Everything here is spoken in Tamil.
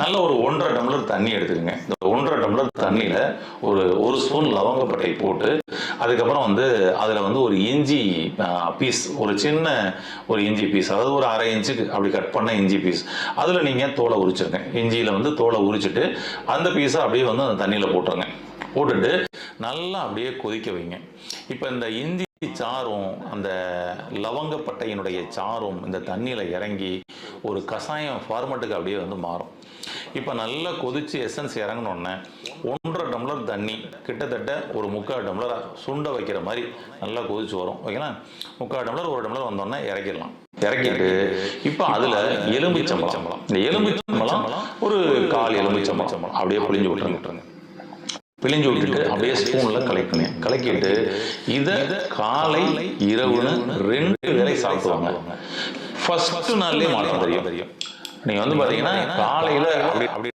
நல்ல ஒரு ஒன்றரை டம்ளர் தண்ணி எடுத்துக்கங்க. இந்த ஒன்றரை டம்ளர் தண்ணியில் ஒரு ஒரு ஸ்பூன் லவங்கப்பட்டை போட்டு அதுக்கப்புறம் வந்து அதில் வந்து ஒரு இஞ்சி பீஸ் ஒரு சின்ன ஒரு இஞ்சி பீஸ் அதாவது ஒரு அரை இன்ச்சுக்கு அப்படி கட் பண்ண இஞ்சி பீஸ் அதில் நீங்கள் தோலை உரிச்சிருங்க. இஞ்சியில் வந்து தோலை உரிச்சிட்டு அந்த பீஸை அப்படியே வந்து அந்த தண்ணியில் போட்டுருங்க. போட்டுட்டு நல்லா அப்படியே கொதிக்க வைங்க. இப்போ இந்த இஞ்சி சாறும் அந்த லவங்கப்பட்டையினுடைய சாறும் இந்த தண்ணியில் இறங்கி ஒரு கஷாயம் ஃபார்மட்டுக்கு அப்படியே வந்து மாறும். இப்போ நல்லா கொதிச்சு எசன்ஸ் இறங்கினோடனே ஒன்றரை டம்ளர் தண்ணி கிட்டத்தட்ட ஒரு முக்கால் டம்ளர் சுண்ட வைக்கிற மாதிரி நல்லா கொதிச்சு வரும். ஓகேங்களா? முக்கால் டம்ளர் ஒரு டம்ளர் வந்தோடனே இறக்கிடலாம். இறக்கிட்டு இப்போ அதில் எலும்பிச்சம்பழம் இந்த எலும்பிச்சம்பழம் ஒரு கால் எலும்பிச்சம்பழம் அப்படியே புளிஞ்சு விட்டுருங்க விட்டுருங்க பிழிஞ்சு விட்டுட்டு அப்படியே ஸ்பூன்ல கலக்கணும். கலக்கிட்டு இதை காலை இரவுன்னு ரெண்டு வேளை சாப்பிடுவாங்க. ஃபர்ஸ்ட் நாள்லயே மாற்றம் தெரியும். நீங்க வந்து பாத்தீங்கன்னா காலையில அப்படி அப்படி